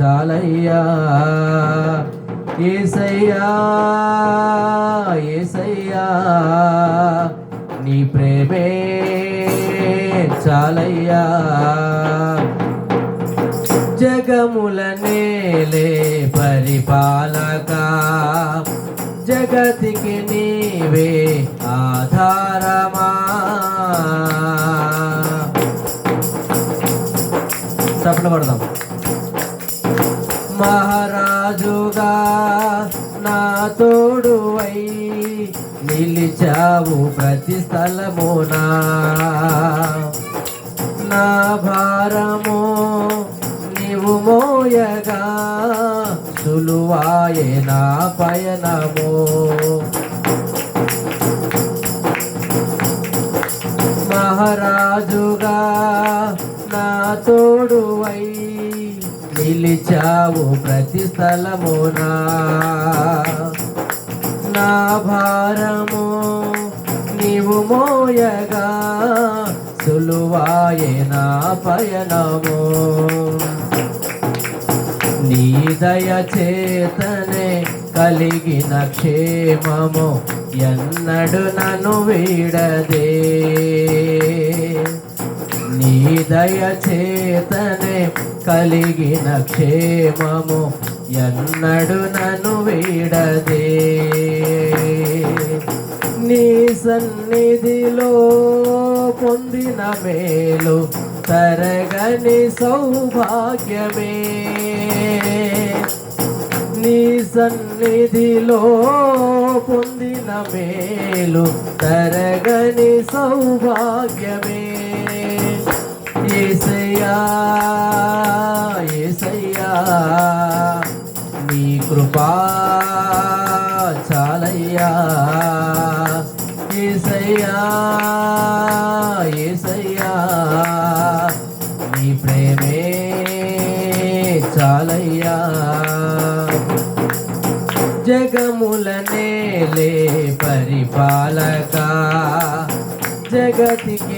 చాలయ్యా. ఏసయ్యా ఏసయ్యా నీ ప్రేమే చాలయ్యా. జగముల నేలే పరిపాలక జగతికి నీవే ఆధారమా. చప్పట్లు మహారాజుగా నా తోడువై నిలిచావు ప్రతి స్థలమునా. నా భారము నీవు మోయగా సులువాయే నా పయనము. మహారాజుగా నా తోడువై నిలిచావు ప్రతి స్థలమునా. నా భారము నీవు మోయగా సులువాయే నా పయనము. నీ దయ చేతనే కలిగిన క్షేమము ఎన్నడు నన్ను వీడదే. నీ దయచేతనే కలిగిన క్షేమము ఎన్నడు నన్ను వీడదే. నీ సన్నిధిలో పొందిన మేలు తరగని సౌభాగ్యమే. నీ సన్నిధిలో పొందిన మేలు తరగని సౌభాగ్యమే. ఏసయ్యా ఏసయ్యా నీ కృపా చాలయ్యా ఏసయ్యా ఏసయ్యా నీ ప్రేమే చాలయ్యా జగముల నేలే పరిపాలక జగతికి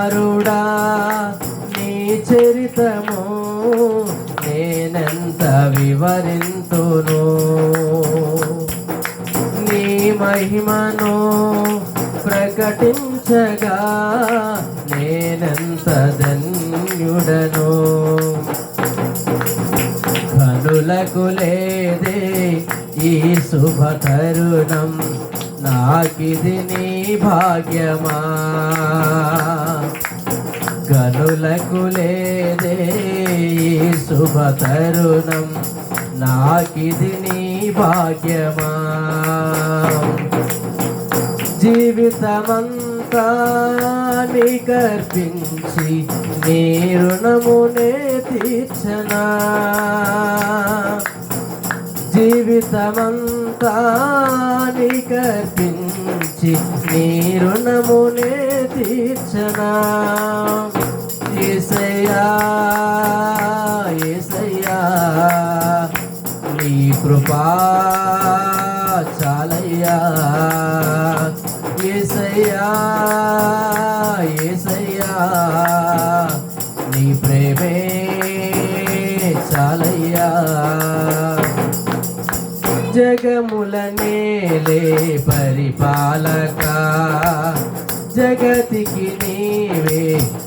కుమారుడా నీ చరితము నేనెంత వివరింతును? నీ మహిమను ప్రకటించగా నేనెంత ధన్యుడను? కనులకు లేదే ఈ శుభ తరుణం నాకిది నీ భాగ్యమా? కనులకు లేదే శుభ తరుణం. నాకిది నీ భాగ్యమా. జీవితమంతా నీ గర్పించి నీ రుణమునే తీర్చనా. జీవితమంతా నీ గర్పించి నీ రుణమునే తీర్చనా. ఏసయ్యా ఏసయ్యా నీ కృపా చాలయ్యా. ఏసయ్యా ఏసయ్యా నీ ప్రేమే చాలయ్యా. జగముల నేలే పరిపాలక జగతికి నీవే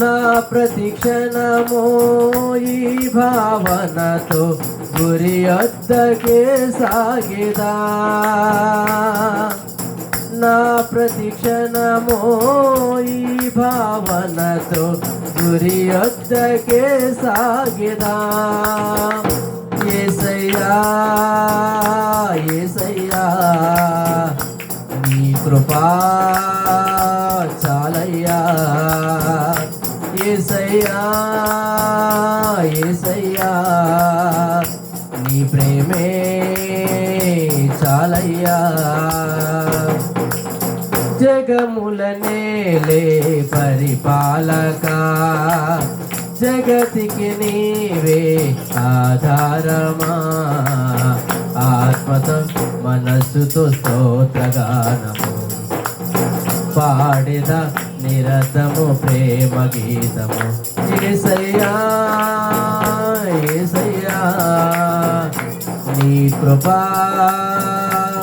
నా ప్రతిక్షణము ఈ భావనతో గురి వద్దకే సాగిదా. నా ప్రతిక్షణము ఈ భావనతో గురి వద్దకే సాగిదా. ఏసయ్యా ఏసయ్యా నీ కృపా చాలయ్యా జగముల నేలే పరిపాలక జగతికి నీవే ఆధారమా. ఆత్మతో మనస్సుతో స్తోత్రగానము. పాడిద నిరతము ప్రేమ గీతము. ఏసయ్యా ఏసయ్యా నీ కృపా